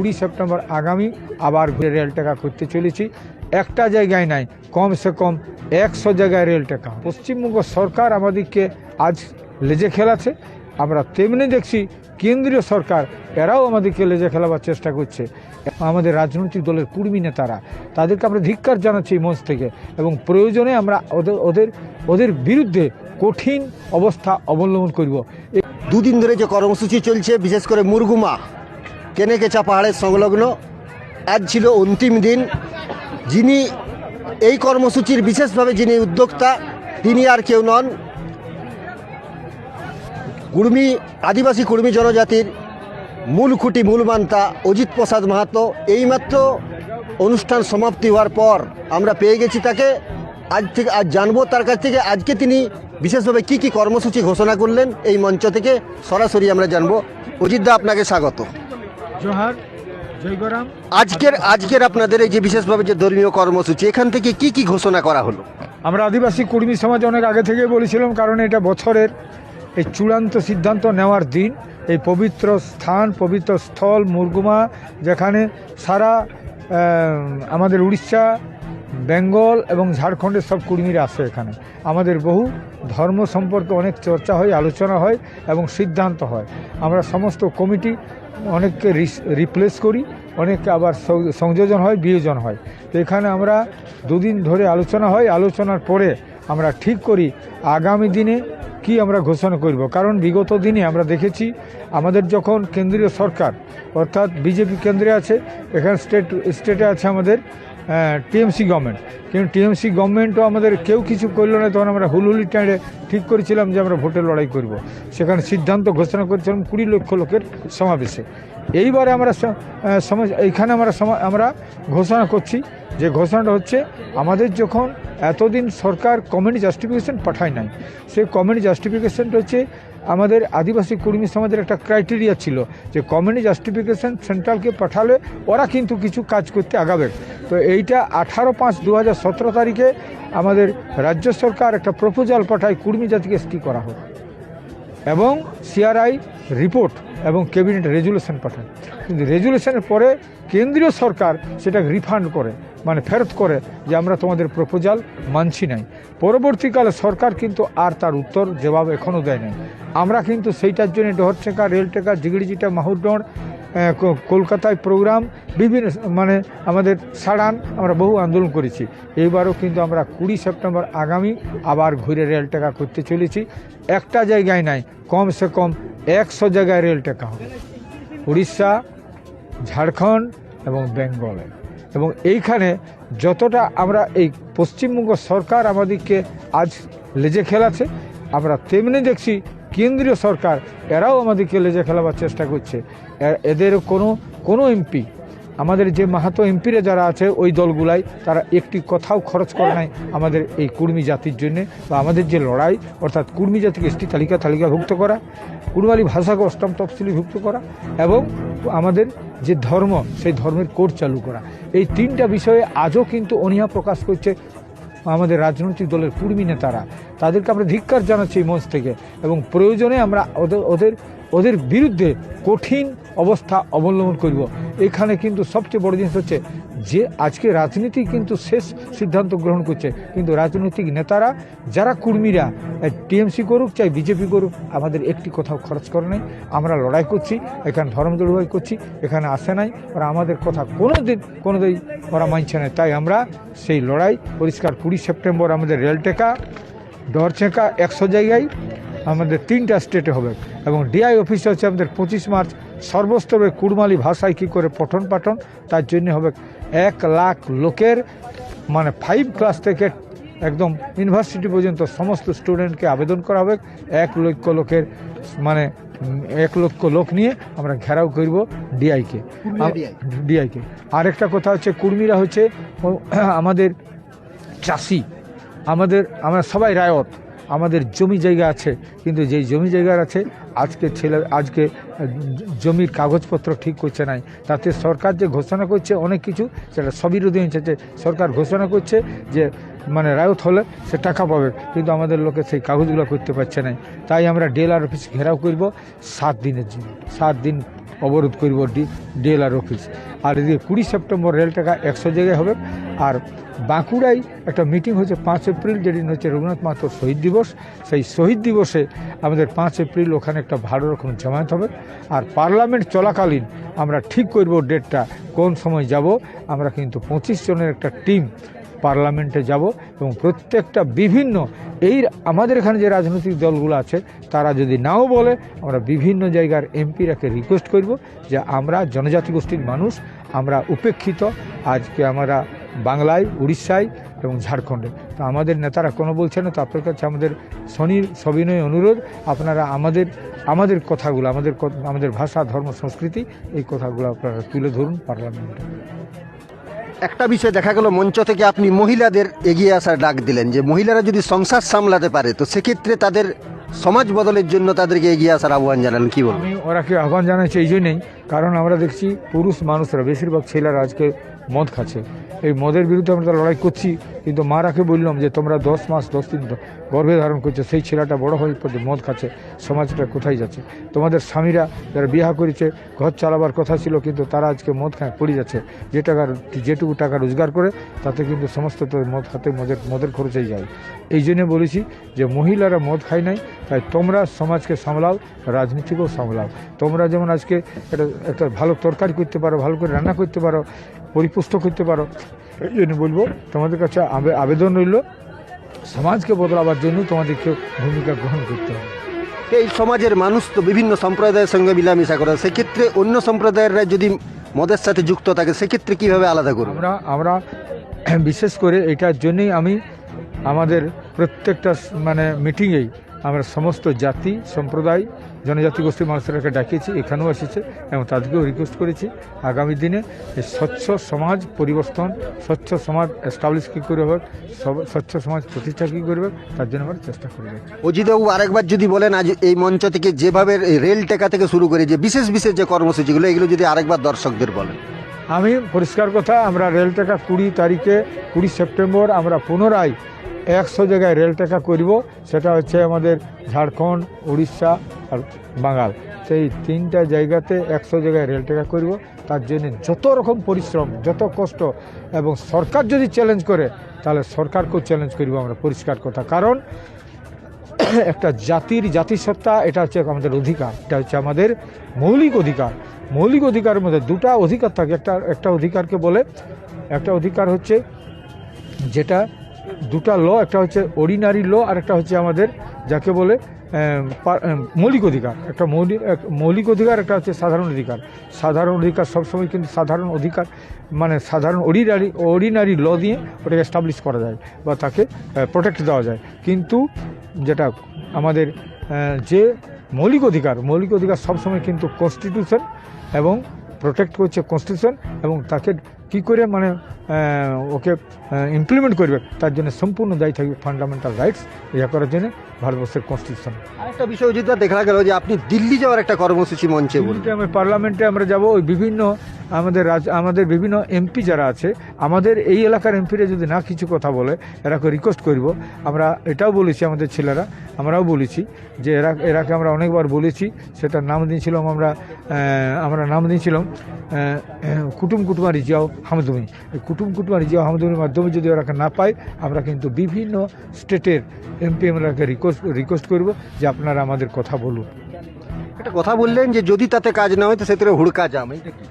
কুড়ি সেপ্টেম্বর আগামী আবার ঘুরে রেল টেকা করতে চলেছি। একটা জায়গায় নাই কমসে কম একশো জায়গায় রেল টেকা। পশ্চিমবঙ্গ সরকার আমাদেরকে আজ লেজে খেলাছে আমরা তেমনি দেখছি কেন্দ্রীয় সরকার, এরাও আমাদেরকে লেজে খেলাবার চেষ্টা করছে। আমাদের রাজনৈতিক দলের কুর্মী নেতারা, তাদেরকে আমরা ধিক্কার জানাচ্ছি এই মঞ্চ থেকে এবং প্রয়োজনে আমরা ওদের ওদের ওদের বিরুদ্ধে কঠিন অবস্থা অবলম্বন করব। দুদিন ধরে যে কর্মসূচি চলছে, বিশেষ করে মুরগুমা কেনেকেচা পাহাড়ের সংলগ্ন। আজ ছিল অন্তিম দিন। যিনি এই কর্মসূচির বিশেষভাবে যিনি উদ্যোক্তা, তিনি আর কেউ নন। কুর্মী, আদিবাসী কুর্মী জনজাতির মূল খুঁটি, মূল মান্তা অজিত প্রসাদ মাহাতো। এইমাত্র অনুষ্ঠান সমাপ্তি হওয়ার পর আমরা পেয়ে গেছি তাকে। আজ থেকে আজ জানব তার কাছ থেকে আজকে তিনি বিশেষভাবে কি কি কর্মসূচি ঘোষণা করলেন। এই মঞ্চ থেকে সরাসরি আমরা জানব। অজিতদা আপনাকে স্বাগত। জোহার জয়গরাম আজকের আজকের আপনাদের এই যে বিশেষভাবে যে ধর্মীয় কর্মসূচি এখান থেকে কি কি ঘোষণা করা হলো? আমরা আদিবাসী কুর্মী সমাজ অনেক আগে থেকে বলেছিলাম কারণ এটা বছরের এই চূড়ান্ত সিদ্ধান্ত নেওয়ার দিন। এই পবিত্র স্থান পবিত্র স্থল মুরগুমা যেখানে সারা আমাদের উড়িষ্যা বেঙ্গল এবং ঝাড়খণ্ডের সব কুর্মীরা আসে এখানে। আমাদের বহু ধর্ম সম্পর্কে অনেক চর্চা হয় আলোচনা হয় এবং সিদ্ধান্ত হয়। আমরা সমস্ত কমিটি অনেককে রিপ্লেস করি, অনেককে আবার সংযোজন হয়, বিয়োজন হয়। তো এখানে আমরা দুদিন ধরে আলোচনা হয়, আলোচনার পরে আমরা ঠিক করি আগামী দিনে কি আমরা ঘোষণা করব। কারণ বিগত দিনে আমরা দেখেছি আমাদের যখন কেন্দ্রীয় সরকার, অর্থাৎ বিজেপি কেন্দ্রে আছে, এখানে স্টেট স্টেটে আছে আমাদের টিএমসি গভর্নমেন্ট কিন্তু টিএমসি গভর্নমেন্টও আমাদের কেউ কিছু করল না, তখন আমরা হুলহুলি টাঁড়ে ঠিক করেছিলাম যে আমরা ভোটের লড়াই করব। সেখানে সিদ্ধান্ত ঘোষণা করেছিলাম কুড়ি লক্ষ লোকের সমাবেশে। এইবারে আমরা এইখানে আমরা আমরা ঘোষণা করছি যে ঘোষণাটা হচ্ছে, আমাদের যখন এতদিন সরকার কমিউনি জাস্টিফিকেশন পাঠায় নাই, সেই কমিউনি জাস্টিফিকেশনটা হচ্ছে আমাদের আদিবাসী কর্মী সমাজের একটা ক্রাইটেরিয়া ছিল যে কমিউনি জাস্টিফিকেশন সেন্ট্রালকে পাঠালে ওরা কিন্তু কিছু কাজ করতে আগাবে। তো এইটা আঠারো পাঁচ দু তারিখে আমাদের রাজ্য সরকার একটা প্রপোজাল পাঠায় কুর্মী জাতিকে এসটি করা হোক। এবং সিআরআই রিপোর্ট এবং ক্যাবিনেট রেজুলেশন পাঠায়। কিন্তু রেজুলেশনের পরে কেন্দ্রীয় সরকার সেটাকে রিফান্ড করে। মানে ফেরত করে যে আমরা তোমাদের প্রপোজাল মানছি নাই। পরবর্তীকালে সরকার কিন্তু আর তার উত্তর, জবাব এখনও দেয় নাই। আমরা কিন্তু সেইটার জন্য ডহরটেকা রেলটেকা জিগড়িজিটা ক- কলকাতায় প্রোগ্রাম, বিভিন্ন মানে আমাদের সাড়ান আমরা বহু আন্দোলন করেছি। এইবারও কিন্তু আমরা কুড়ি সেপ্টেম্বর আগামী আবার ঘুরে রেল টেকা করতে চলেছি। একটা জায়গায় নাই কমসে কম একশো জায়গায় রেল টেকা হবে। উড়িষ্যা, ঝাড়খণ্ড এবং বেঙ্গলে। এবং এইখানে যতটা আমরা এই পশ্চিমবঙ্গ সরকার আমাদেরকে আজ লেজে খেলাছে আমরা তেমনি দেখছি কেন্দ্রীয় সরকার, এরাও আমাদেরকে লেজে খেলাবার চেষ্টা করছে। এদের কোনো কোনো এমপি আমাদের যে মাহাতো এমপিরা যারা আছে, ওই দলগুলাই তারা একটি কথাও খরচ করে নাই আমাদের এই কুর্মী জাতির জন্যে বা আমাদের যে লড়াই, অর্থাৎ কুর্মী জাতিকে এসটি তালিকা তালিকাভুক্ত করা কুড়মালি ভাষাকে অষ্টম তফসিলিভুক্ত করা এবং আমাদের যে ধর্ম, সেই ধর্মের কোড চালু করা। এই তিনটা বিষয়ে আজও কিন্তু অনীহা প্রকাশ করছে আমাদের রাজনৈতিক দলের কুর্মী নেতারা। তাদেরকে আমরা ধিক্কার জানাচ্ছি এই মঞ্চ থেকে এবং প্রয়োজনে আমরা ওদের ওদের ওদের বিরুদ্ধে কঠিন অবস্থা অবলম্বন করব। এখানে কিন্তু সবচেয়ে বড় জিনিস হচ্ছে যে আজকে রাজনীতি কিন্তু শেষ সিদ্ধান্ত গ্রহণ করছে। কিন্তু রাজনৈতিক নেতারা, যারা কর্মীরা টিএমসি করুক চাই বিজেপি করুক, আমাদের একটি কোথাও খরচ করে নাই। আমরা লড়াই করছি, এখানে ধর্ম লড়াই করছি, এখানে আসে নাই। ওরা আমাদের কথা কোনো দিন কোনো দিন ওরা মানছে না। তাই আমরা সেই লড়াই পরিষ্কার কুড়ি সেপ্টেম্বর আমাদের রেলটেকা ডরচেকা একশো জায়গায় আমাদের তিনটা স্টেটে হবে। এবং ডিআই অফিস হচ্ছে আমাদের পঁচিশ মার্চ সর্বস্তরে কুড়মালি ভাষায় কী করে পঠন পাঠন তার জন্য হবে এক লাখ লোকের মানে ফাইভ ক্লাস থেকে একদম ইউনিভার্সিটি পর্যন্ত সমস্ত স্টুডেন্টকে আবেদন করা হবে। এক লক্ষ লোকের মানে এক লক্ষ লোক নিয়ে আমরা ঘেরাও করব ডিআইকে ডিআইকে আরেকটা কথা হচ্ছে কুর্মীরা হচ্ছে আমাদের চাষি। আমাদের আমরা সবাই রায়ত। আমাদের জমি জায়গা আছে, কিন্তু যেই জমি জায়গা আছে, আজকে ছেলে, আজকে জমির কাগজপত্র ঠিক করছে নাই। তাতে সরকার যে ঘোষণা করছে, অনেক কিছু সেটা সবিরোধী হচ্ছে সরকার ঘোষণা করছে যে মানে রায়ত হলে সে টাকা পাবে, কিন্তু আমাদের লোকে সেই কাগজগুলো করতে পারছে না তাই আমরা ডিএলআর অফিস ঘেরাও করব, সাত দিনের জন্য, সাত দিন অবরোধ করব ডি ডিএলআর অফিস। আর এদিকে কুড়ি সেপ্টেম্বর রেল টাকা একশো জায়গায় হবে। আর বাঁকুড়ায় একটা মিটিং হচ্ছে পাঁচ এপ্রিল, যেদিন হচ্ছে রঘুনাথ মাহাতোর শহীদ দিবস। সেই শহীদ দিবসে আমাদের পাঁচ এপ্রিল ওখানে একটা ভালো রকম জামায়াত হবে। আর পার্লামেন্ট চলাকালীন আমরা ঠিক করব ডেটটা, কোন সময় যাব। আমরা কিন্তু পঁচিশ জনের একটা টিম পার্লামেন্টে যাব এবং প্রত্যেকটা বিভিন্ন, এই আমাদের এখানে যে রাজনৈতিক দলগুলো আছে, তারা যদি নাও বলে, আমরা বিভিন্ন জায়গার এমপিরাকে রিকোয়েস্ট করব যে আমরা জনজাতি গোষ্ঠীর মানুষ, আমরা উপেক্ষিত, আজকে আমরা বাংলায়, উড়িষ্যায় এবং ঝাড়খণ্ডে। তো আমাদের নেতারা কোনো বলছে না, তো আপনার কাছে আমাদের শনির সবিনয় অনুরোধ, আপনারা আমাদের আমাদের কথাগুলো, আমাদের আমাদের ভাষা, ধর্ম, সংস্কৃতি, এই কথাগুলো আপনারা তুলে ধরুন পার্লামেন্টে। একটা বিষয় দেখা গেল, মঞ্চ থেকে আপনি মহিলাদের এগিয়ে আসার ডাক দিলেন যে মহিলারা যদি সংসার সামলাতে পারে, তো সেক্ষেত্রে তাদের সমাজ বদলের জন্য তাদেরকে এগিয়ে আসার আহ্বান জানান কি বলুন আমি ওরাকে আহ্বান জানাচ্ছি এই জন্যেই, কারণ আমরা দেখছি পুরুষ মানুষরা, বেশিরভাগ ছেলেরা আজকে মদ খাচ্ছে। এই মদের বিরুদ্ধে আমরা লড়াই করছি কিন্তু মারাকে বললাম যে, তোমরা দশ মাস, দশ দিন গর্ভে ধারণ করছ, সেই ছেলেটা বড় হয়ে পড়ছে, মদ খাচ্ছে, সমাজটা কোথায় যাচ্ছে? তোমাদের স্বামীরা যারা বিবাহ করেছে, ঘর চালাবার কথা ছিল, কিন্তু তারা আজকে মদ খায়, পড়ে যাচ্ছে। যে টাকার, যেটুকু টাকা রোজগার করে, তাতে কিন্তু সমস্ত মদ খাতে মদের মদের খরচেই যায়। এই জন্য বলেছি যে, মহিলারা মদ খায় নাই, তাই তোমরা সমাজকে সামলাও, রাজনীতিকেও সামলাও। তোমরা যেমন আজকে একটা একটা ভালো তরকারি করতে পারো, ভালো করে রান্না করতে পারো, পরিপুষ্ট করতে পারো, এই জন্য বলব, তোমাদের কাছে আবেদন রইল। সমাজকে বদলাবার জন্য তোমাদেরকে ভূমিকা গ্রহণ করতে হবে। এই সমাজের মানুষ তো বিভিন্ন সম্প্রদায়ের সঙ্গে মিলামিশা করে সেক্ষেত্রে অন্য সম্প্রদায়েররা যদি মদের সাথে যুক্ত থাকে সেক্ষেত্রে কীভাবে আলাদা করবে? আমরা আমরা বিশেষ করে এটার জন্যই আমি আমাদের প্রত্যেকটা মানে মিটিংয়েই আমরা সমস্ত জাতি সম্প্রদায় জনজাতি গোষ্ঠীর মানুষদেরকে ডাকিয়েছি এখানেও এসেছে এবং তাদেরকেও রিকোয়েস্ট করেছি। আগামী দিনে এই স্বচ্ছ সমাজ পরিবর্তন স্বচ্ছ সমাজ এস্টাবলিশ কী করে হবে সব- স্বচ্ছ সমাজ প্রতিষ্ঠা কী করবে তার জন্য আমরা চেষ্টা করবে অজিতবাবু আরেকবার যদি বলেন আজ এই মঞ্চ থেকে যেভাবে রেল টেকা থেকে শুরু করে যে বিশেষ বিশেষ যে কর্মসূচিগুলো এগুলো যদি আরেকবার দর্শকদের বলেন। আমি পরিষ্কার কথা আমরা রেল টাকা কুড়ি তারিখে কুড়ি সেপ্টেম্বর আমরা পুনরায় একশো জায়গায় রেল টাকা করব, সেটা হচ্ছে আমাদের ঝাড়খণ্ড, উড়িষ্যা আর বাঙাল সেই তিনটা জায়গাতে একশো জায়গায় রেল টাকা করব। তার জন্য যত রকম পরিশ্রম, যত কষ্ট এবং সরকার যদি চ্যালেঞ্জ করে, তাহলে সরকারকেও চ্যালেঞ্জ করব আমরা পরিষ্কার কথা। কারণ একটা জাতির জাতিসত্তা, এটা হচ্ছে আমাদের অধিকার, এটা হচ্ছে আমাদের মৌলিক অধিকার। মৌলিক অধিকারের মধ্যে দুটা অধিকার থাকে। একটা একটা অধিকারকে বলে, একটা অধিকার হচ্ছে যেটা দুটা ল, একটা হচ্ছে অর্ডিনারি ল আর একটা হচ্ছে আমাদের যাকে বলে মৌলিক অধিকার। একটা মৌলিক মৌলিক অধিকার, একটা হচ্ছে সাধারণ অধিকার। সাধারণ অধিকার সবসময় কিন্তু সাধারণ অধিকার মানে সাধারণ অর্ডিনারি অর্ডিনারি ল দিয়ে ওটাকে এস্টাবলিশ করা যায় বা তাকে প্রোটেক্ট দেওয়া যায়। কিন্তু যেটা আমাদের যে মৌলিক অধিকার মৌলিক অধিকার সবসময় কিন্তু কনস্টিটিউশন এবং প্রোটেক্ট করছে কনস্টিটিউশন এবং তাকে কি করে মানে ওকে ইমপ্লিমেন্ট করবে তার জন্য সম্পূর্ণ দায়ী থাকবে ফান্ডামেন্টাল রাইটস ইয়া করার জন্য ভারতবর্ষের কনস্টিটিউশন আরেকটা বিষয় অজিতদা দেখা গেল যে আপনি দিল্লি যাওয়ার একটা কর্মসূচি মঞ্চে দিল্লিতে আমরা পার্লামেন্টে আমরা যাব ওই বিভিন্ন আমাদের রাজ আমাদের বিভিন্ন এমপি যারা আছে আমাদের এই এলাকার এমপিরা যদি না কিছু কথা বলে এরাকে রিকোয়েস্ট করব। আমরা এটাও বলেছি আমাদের ছেলেরা আমরাও বলেছি যে এরা এরাকে আমরা অনেকবার বলেছি সেটার নাম দিয়েছিলাম আমরা আমরা নাম দিয়েছিলাম। কুটুম কুটুমারি জিয়াও হামদুমি। এই কুটুম কুটুমারি জিয়াও হামদুমির মাধ্যমে যদি ওরাকে না পাই আমরা কিন্তু বিভিন্ন স্টেটের এমপি আমরাকে রিকোয়েস্ট রিকোয়েস্ট করব যে আপনারা আমাদের কথা বলুন। একটা কথা বললেন যে যদি তাতে কাজ না হয় তো সেক্ষেত্রে হুড়কা জাম এইটা কি?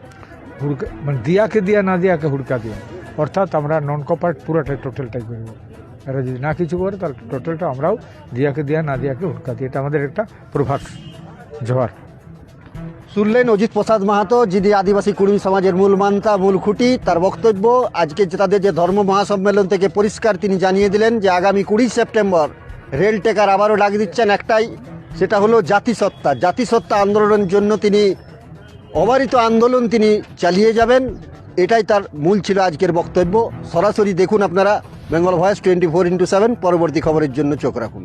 হুড়কা মানে দিয়াকে দিয়া না দিয়াকে হুড়কা দিয়া। অর্থাৎ আমরা নন কপার্ট পুরোটাই টোটালটাই করব এরা যদি না কিছু করে তাহলে টোটালটা আমরাও দিয়াকে দিয়া না দিয়াকে হুড়কা দিই এটা আমাদের একটা প্রভাব জোয়ার। শুনলেন অজিত প্রসাদ মাহাতো, যিনি আদিবাসী কুর্মী সমাজের মূল মান্তা, মূল খুঁটি, তার বক্তব্য। আজকে তাদের যে ধর্ম মহাসম্মেলন থেকে পরিষ্কার তিনি জানিয়ে দিলেন যে, আগামী কুড়ি সেপ্টেম্বর রেল টেকার আবারও ডাক দিচ্ছেন একটাই, সেটা হলো জাতিসত্তা। জাতিসত্তা আন্দোলনের জন্য তিনি, অবারিত আন্দোলন তিনি চালিয়ে যাবেন, এটাই তার মূল ছিল আজকের বক্তব্য। সরাসরি দেখুন আপনারা, Bengal voice twenty four into seven, পরবর্তী খবরের জন্য চোখ রাখুন।